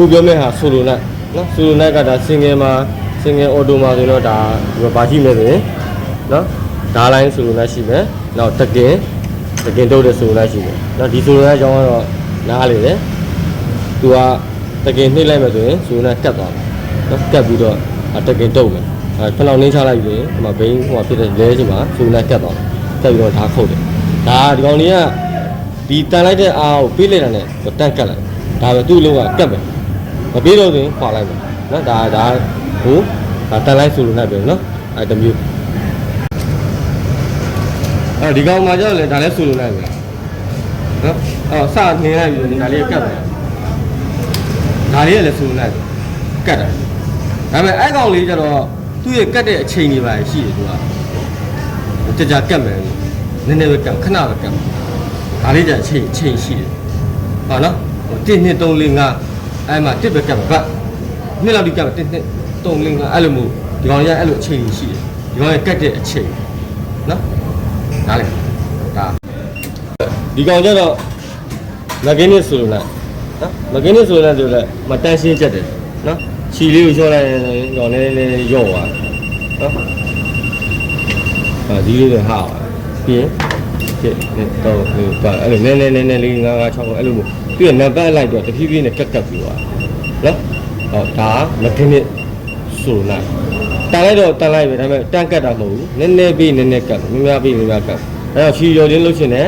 ခုပြောမယ့်ဟာဆိုလိုနက်နော်ဆိုလိုနက်ကဒါ single မှာ single auto မှာဆိုတော့ဒါဒီမှာဘာရှိမလဲဆိုရင်နော်ဓာတ်လိုင်းဆိုလိုနက်ရှိမယ်နောက်တကင်တကင်တုတ်တဲ့ဆိုလိုနက်ရှိမယ်နော်ဒီဆိုလိုနက်အကြောင်းကတော့နားလေတယ်သူကတကင်နှိမ့်လိုက်မယ်ဆိုရင်ဆိုလိုနက်ကတ်သွားမယ်နော်ကတ်ပြီးတော့အာတကင်တုတ်မယ်အဲဖလောင်နှင်းချလိုက်ပြီးဒီမှာဘိန်းဟိုမှာဖြစ်တဲ့လဲချိန်မှာဆိုလိုနက်ကတ်သွားမယ်ကတ်ပြီးတော့ဓာတ်ခုတ်တယ်ဒါဒီကောင်လေးကဒီတန်လိုက်တဲ့အားကိုပေးလိုက်တာနဲ့တန့်ကတ်လိုက်ဒါပဲသူ့လုံးကကတ်မယ် မပြေတော့ရင်ခွာလိုက်မယ်နော်ဒါဒါဟိုဒါတန်လိုက်ဆိုလို့နိုင်ပဲနော်အဲတမျိုးအဲဒီကောင်မှာကြောက်လေဒါလည်းဆိုလို့နိုင်ပဲနော်အော်စနေလိုက်ပြီဒါလေးကတ်တယ်ဒါလေးကလည်းဆိုလို့နိုင်တယ်ကတ်တယ်ဒါပေမဲ့အဲ့ကောင်လေးကျတော့သူ့ရဲ့ကတ်တဲ့အချိန်တွေပါရှိတယ်သူကကြာကြာကတ်မယ်နည်းနည်းပဲကတ်ခဏပဲကတ်ဒါလေးကျအချိန်အချိန်ရှိတယ်ဟောနော်1 2 3 4 5 အဲ့မှာတစ်ပဲကတ်မှာဗတ်နှစ်လောက်ဒီကတ်မှာ1 2 3 4 5အဲ့လိုမျိုးဒီကောင်ရအဲ့လိုအချိန်ကြီးရှိတယ်ဒီကောင်ရကတ်တဲ့အချိန်နော်ဒါလေဒါဒီကောင်ကျတော့မကင်းနစ်ဆိုလို့လားနော်မကင်းနစ်ဆိုလို့ဆိုတော့မတန်းရှင်းချက်တယ်နော်ခြီလေးကိုလျှော့လိုက်ရင်ကောင်လေးလေးရော့သွားနော်အာဒီလေးတွေဟာပြီးရင်ဖြစ်နေတော့ဟိုပါအဲ့လိုနည်းနည်းနည်းနည်းလေး9 9 6အဲ့လိုမျိုး ပြီးရင်နံပါတ်လိုက်တော့တဖြည်းဖြည်းနဲ့ကတ်ကတ်ပြီးသွားနော်ဟောဒါမကင်းနစ်ဆိုလို့တန်လိုက်တော့တန်လိုက်ပဲဒါပေမဲ့တန်ကတ်တာမဟုတ်ဘူးနည်းနည်းပြီးနည်းနည်းကတ်များများပြီးများများကတ်အဲ့တော့ခြီရော်ချင်းလုပ်ရှင်တယ်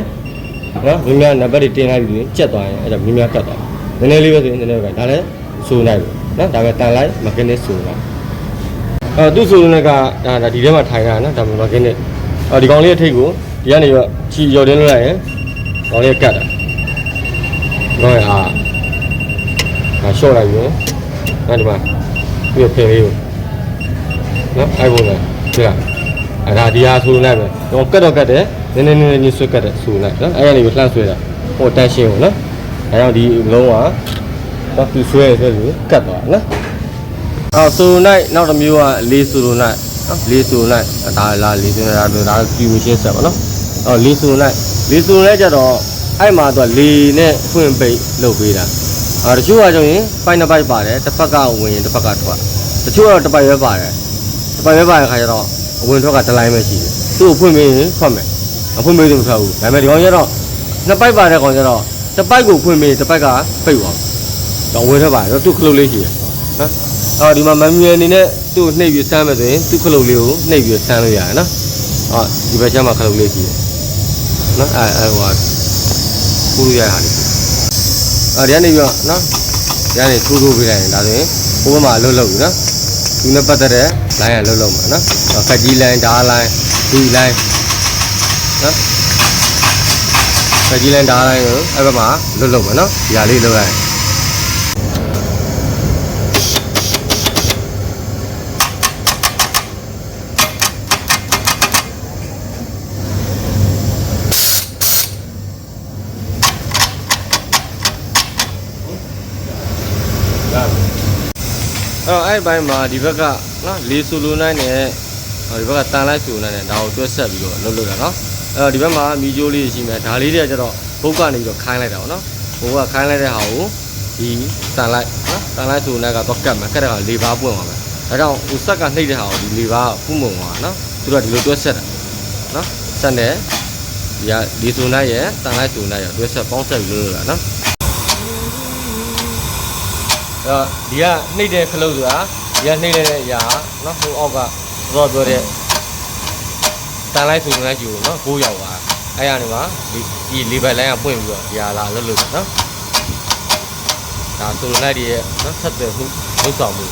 နော်များများနံပါတ်တွေတင်လိုက်ပြီးကြက်သွားရင်အဲ့ဒါများများကတ်သွားနည်းနည်းလေးပဲဆိုရင်နည်းနည်းပဲဒါလည်းဆိုနိုင်တယ်နော်ဒါပဲတန်လိုက်မကင်းနစ်ဆိုလိုက်အဲသူ့ဆိုလို့ကဒါဒါဒီထဲမှာထိုင်တာနော်ဒါမှမကင်းနစ်အော်ဒီကောင်လေးအထိတ်ကိုဒီကနေတော့ခြီရော်တင်လို့လိုက်ရင်ကောင်လေးကတ်တာ တော့ဟာဒါရှော့လိုက်ပြီနော်ဒီမှာပြဖင်လေးကိုနော်အိုက်ဖုန်းနဲ့ကြည့်လားအဲ့ဒါဒီဟာဆိုလိုက်ပဲတော့ကတ်တော့ကတ်တယ်နည်းနည်းနည်းနည်းဆွဲကတ်တယ်ဆိုလိုက်နော်အဲ့ကနေပြီးလှမ်းဆွဲတာဟိုတန်းရှင်းကိုနော်အဲကြောင့်ဒီလုံးကတော့သူဆွဲဆွဲလို့ကတ်သွားနော်အော်ဆိုလိုက်နောက်တစ်မျိုးကလေးဆိုလိုလိုက်နော်လေးဆိုလိုက်ဒါလားလေးဆိုလိုက်ဒါဒါကျူမရှင်းဆက်ပါနော်အော်လေးဆိုလိုက်လေးဆိုလိုက်ကြတော့ အဲ့မှာတော့လေနဲ့ဖွင့်ပိတ်လုပ်ပေးတာအာတချို့ကကြောင့်ရင်ပိုင်နှစ်ပိုက်ပါတယ်တစ်ဖက်ကဝင်ရင်တစ်ဖက်ကထွက်တချို့ကတော့တစ်ပိုက်ပဲပါတယ်။ပိုင်ပဲပါတဲ့ခါကျတော့အဝင်ထွက်ကတစ်လိုင်းပဲရှိတယ်။သူ့ကိုဖွင့်ပြီးရင်ထွက်မယ်။အဖွင့်ပြီးတော့မထွက်ဘူး။ဒါပေမဲ့ဒီကောင်ကျတော့နှစ်ပိုက်ပါတဲ့ကောင်ကျတော့တစ်ပိုက်ကိုဖွင့်ပြီးတစ်ပိုက်ကပိတ်သွား။တော့ဝင်ထွက်ပါတယ်တော့သူ့ခလုတ်လေးရှိတယ်။နော်။အော်ဒီမှာမမီအနေနဲ့သူ့ကိုနှိပ်ပြီးဆမ်းမယ်ဆိုရင်သူ့ခလုတ်လေးကိုနှိပ်ပြီးဆမ်းလို့ရတယ်နော်။အော်ဒီဘက်ကျမှခလုတ်လေးရှိတယ်။နော်အဲအဲဟို ပူရရဟာလေး။အော်ဒီကနေပြီးတော့နော်။ဒီကနေထိုးထိုးပေးလိုက်ရင်ဒါဆိုရင်ဟိုဘက်မှာအလုပ်လုပ်ပြီနော်။သူနဲ့ပတ်သက်တဲ့ line ကလုံးလုံးမှာနော်။ဖက်ကြီး line ဓာတ် line ဒီ line နော်။ဖက်ကြီး line ဓာတ် line ကိုအဲ့ဘက်မှာလုံးလုံးမှာနော်။ဒီဟာလေးလုံးလိုက် အဲ့တော့အဲ့ဘက်မှာဒီဘက်ကနော်လေးဆူလိုနိုင်နဲ့ဟိုဒီဘက်ကတန်လိုက်ဆူနိုင်နဲ့ဒါကိုတွဲဆက်ပြီးတော့လှုပ်လှုပ်တာနော်အဲ့တော့ဒီဘက်မှာမီဂျိုးလေးရှိမယ်ဒါလေးတွေကကျတော့ဘုတ်ကနေပြီးတော့ခိုင်းလိုက်တာပေါ့နော်ဘုတ်ကခိုင်းလိုက်တဲ့ဟာကိုဒီတန်လိုက်နော်တန်လိုက်ဆူနိုင်ကတော့ကတ်မယ်ကတ်တဲ့ဟာလေးပါးပွင့်သွားမယ်ဒါကြောင့်ဟိုဆက်ကနှိပ်တဲ့ဟာကိုဒီလေးပါးပုံပုံသွားနော်သူတို့ကဒီလိုတွဲဆက်တာနော်ဆက်နေဒီကဒီဆူနိုင်ရဲ့တန်လိုက်ဆူနိုင်ရဲ့တွဲဆက်ပေါင်းဆက်ပြီးလှုပ်လှုပ်တာနော် တော့ဒီကနှိမ့်တဲ့ခလုတ်ဆိုတာဒီကနှိမ့်တဲ့အရာနော်ဟိုအောက်ကတော့ပြောတဲ့တန်လိုက်ဆိုတဲ့ကျူနော်ဘိုးရောက်ပါအဲ့ရနေမှာဒီလေဘယ်လိုင်းကပွင့်ပြီးတော့ဒီဟာလာလွတ်လွတ်နော်ဒါဆိုလိုက်ရဲ့နော်ဆက်သွယ်မှုလုပ်ဆောင်မှု